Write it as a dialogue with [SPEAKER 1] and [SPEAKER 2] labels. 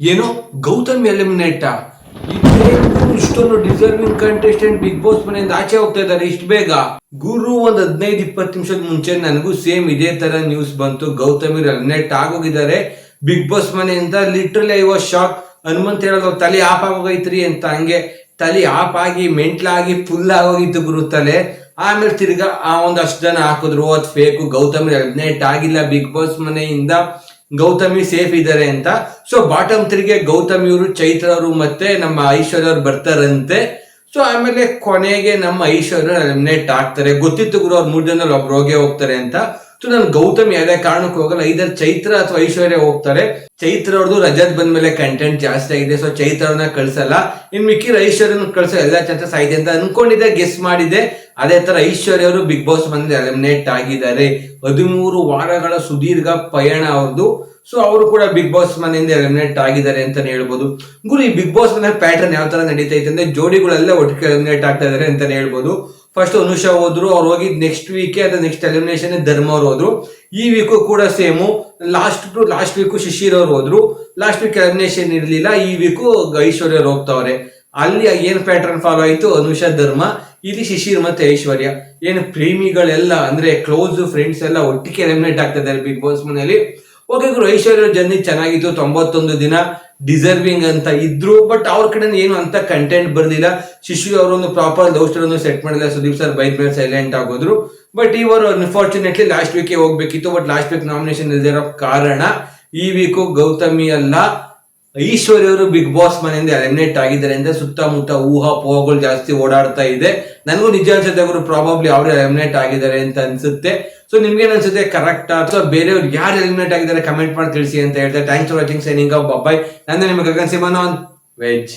[SPEAKER 1] ಏನೋ ಗೌತಮ್ ಎಲಿಮಿನೇಟ? ಇಷ್ಟೊಂದು deserving contestant Bigg Boss ಮನೆಯಿಂದ ಆಚೆ ಹೋಗ್ತಾ ಇದ್ದಾರೆ, ಇಷ್ಟು ಬೇಗ. ಗುರು ಒಂದ್ ಹದಿನೈದು, ಇಪ್ಪತ್ತು ನಿಮಿಷದ ಮುಂಚೆ ನನಗೂ ಸೇಮ್ ಇದೇ ತರ ನ್ಯೂಸ್ ಬಂತು. ಗೌತಮ್ ಎಲಿಮಿನೇಟ್ ಆಗೋಗಿದ್ದಾರೆ. ಬಿಗ್ ಬಾಸ್ ಮನೆಯಿಂದ literally I was shock Hanumanth ಹೇಳೋದು, ತಲೆ ಆಫ್ ಆಗೋಗೈತ್ರಿ ಅಂತ ಹಂಗೆ. ತಲೆ ಆಫ್ ಆಗಿ ಮೆಂಟ್ಲಾಗಿ ಫುಲ್ ಆಗೋಗಿತ್ತು ಗುರು ತಲೆ. ಆಮೇಲೆ ತಿರ್ಗಾ ಆ ಒಂದಷ್ಟು ಜನ ಹಾಕಿದ್ರು ಅದ್ ಫೇಕು ಗೌತಮ್ ಎಲಿಮಿನೇಟ್ ಆಗಿಲ್ಲ ಬಿಗ್ ಬಾಸ್ ಮನೆಯಿಂದ. ಗೌತಮಿ ಸೇಫ್ ಇದ್ದಾರೆ ಅಂತ. ಸೊ ಬಾಟಮ್ ತ್ರೀಗೆ ಗೌತಮಿ ಅವರು ಚೈತ್ರ ಅವರು ಮತ್ತೆ ನಮ್ಮ ಐಶ್ವರ್ಯ ಅವ್ರು ಬರ್ತಾರಂತೆ. ಸೊ ಆಮೇಲೆ ಕೊನೆಗೆ ನಮ್ಮ ಐಶ್ವರ್ಯ ಎಲಿಮಿನೇಟ್ ಆಗ್ತಾರೆ. ಗೊತ್ತಿತ್ತು ಗುರು ಅವ್ರು ಮೂರ್ ಜನ ಒಬ್ರು ಹೋಗೇ ಹೋಗ್ತಾರೆ ಅಂತ. ಸೊ ನಾನು ಗೌತಮ್ ಯಾವುದೇ ಕಾರಣಕ್ಕೂ ಹೋಗಲ್ಲ. ಇದರ ಚೈತ್ರ ಅಥವಾ ಐಶ್ವರ್ಯ ಹೋಗ್ತಾರೆ. ಚೈತ್ರ ಅವ್ರದ್ದು ರಜತ್ ಬಂದ್ಮೇಲೆ ಕಂಟೆಂಟ್ ಜಾಸ್ತಿ ಆಗಿದೆ. ಸೊ ಚೈತ್ರ ಕಳ್ಸಲ್ಲ. ಇನ್ ಮಿಕ್ಕಿರ ಐಶ್ವರ್ಯನ ಕಳ್ಸೋ ಎಲ್ಲ ಚಾನ್ಸಸ್ ಆಗಿದೆ ಅಂತ ಅನ್ಕೊಂಡಿದ್ದೆ ಗೆಸ್ ಮಾಡಿದೆ ಅದೇ ತರ ಐಶ್ವರ್ಯ ಅವರು ಬಿಗ್ ಬಾಸ್ ಬಂದು ಎಲಿಮಿನೇಟ್ ಆಗಿದ್ದಾರೆ. ಹದಿಮೂರು ವಾರಗಳ ಸುದೀರ್ಘ ಪಯಣ ಅವ್ರದ್ದು ಸೊ ಅವರು ಕೂಡ ಬಿಗ್ ಬಾಸ್ ಮನೆಯಿಂದ ಎಲಿಮಿನೇಟ್ ಆಗಿದ್ದಾರೆ ಅಂತಾನೆ ಹೇಳ್ಬೋದು. ಗುರು, ಈ ಬಿಗ್ ಬಾಸ್ ಮನೆ ಪ್ಯಾಟರ್ನ್ ಯಾವ ತರ ನಡೀತಾ ಇದೆ ಅಂದ್ರೆ ಜೋಡಿಗಳೆಲ್ಲ ಒಟ್ಟಿಗೆ ಎಲಿಮಿನೇಟ್ ಆಗ್ತಾ ಇದಾರೆ ಅಂತಾನೆ ಹೇಳ್ಬೋದು. ಫಸ್ಟ್ ಅನುಷಾ ಹೋದ್ರು, ಅವ್ರು ಹೋಗಿದ್ ನೆಕ್ಸ್ಟ್ ವೀಕ್ ಅಥವಾ ನೆಕ್ಸ್ಟ್ ಎಲಿಮಿನೇಷನ್ ಧರ್ಮ ಅವ್ರು ಹೋದ್ರು. ಈ ವೀಕು ಕೂಡ same last to last week Shishir ಅವ್ರು ಹೋದ್ರು. ಲಾಸ್ಟ್ ವೀಕ್ ಎಲಿಮಿನೇಷನ್ ಇರಲಿಲ್ಲ, ಈ ವೀಕು ಐಶ್ವರ್ಯ ಅವ್ರು ಹೋಗ್ತಾವ್ರೆ. ಅಲ್ಲಿ ಏನ್ ಪ್ಯಾಟರ್ನ್ ಫಾಲೋ ಆಯ್ತು? ಅನುಷಾ ಧರ್ಮ ಇಲ್ಲಿ ಶಿಶಿರ್ ಮತ್ತೆ ಐಶ್ವರ್ಯ ಏನು ಪ್ರೇಮಿಗಳೆಲ್ಲ, ಅಂದ್ರೆ ಕ್ಲೋಸ್ ಫ್ರೆಂಡ್ಸ್ ಎಲ್ಲ ಒಟ್ಟಿಗೆ ಎಲಿಮಿನೇಟ್ ಆಗ್ತಾ ಇದ್ದಾರೆ ಬಿಗ್ ಬಾಸ್ ಮನೆಯಲ್ಲಿ. ಓಕೆ ಗುರು ಐಶ್ವರ್ಯ ಜರ್ನಿ ಚೆನ್ನಾಗಿತ್ತು, ತೊಂಬತ್ತೊಂದು ದಿನ ಡಿಸರ್ವಿಂಗ್ ಅಂತ ಇದ್ರು ಬಟ್ ಅವ್ರ ಕಡೆ ಏನು ಅಂತ ಕಂಟೆಂಟ್ ಬರ್ಲಿಲ್ಲ. ಶಿಶು ಅವರೊಂದು ಪ್ರಾಪರ್ ಲವ್ ಸ್ಟೋರಿ ಸೆಟ್ ಮಾಡಿಲ್ಲ, ಸುದೀಪ್ ಸರ್ ಬೈದ್ ಮೇಲೆ ಸೈಲೆಂಟ್ ಆಗೋದ್ರು. ಬಟ್ ಇವರು ಅನ್ಫಾರ್ಚುನೇಟ್ಲಿ ಲಾಸ್ಟ್ ವೀಕ್ ಹೋಗ್ಬೇಕಿತ್ತು ಬಟ್ ಲಾಸ್ಟ್ ವೀಕ್ ನಾಮಿನೇಷನ್ ಇಲ್ದಿರೋ ಕಾರಣ ಈ ವೀಕು ಗೌತಮಿ ಅಲ್ಲ. ಐಶ್ವರ್ಯ ಅವರು ಬಿಗ್ ಬಾಸ್ ಮನೆಯಿಂದ ಎಲಿಮಿನೇಟ್ ಆಗಿದ್ದಾರೆ ಅಂದ್ರೆ ಸುತ್ತಮುತ್ತ ಊಹಾ ಪೋಹಗಳು ಜಾಸ್ತಿ ಓಡಾಡ್ತಾ ಇದೆ. ನನಗೂ ನಿಜ ಅನ್ಸುತ್ತೆ ಅವರು ಪ್ರಾಬಬ್ಲಿ ಅವರು ಎಲಿಮಿನೇಟ್ ಆಗಿದ್ದಾರೆ ಅಂತ ಅನ್ಸುತ್ತೆ. ಸೊ ನಿಮ್ಗೆ ಅನ್ಸುತ್ತೆ ಕರೆಕ್ಟ್ ಅಥವಾ ಬೇರೆಯವ್ರು ಯಾರು ಎಲಿಮಿನೇಟ್ ಆಗಿದ್ದಾರೆ? ಕಮೆಂಟ್ ಮಾಡಿ ತಿಳಿಸಿ ಅಂತ ಹೇಳ್ತಾರೆ thanks for watching signing off bye ನಾನು ನಿಮಗೆ ಗಗನ್ ಸಿಮನ್ ಆನ್ ವೆಜ್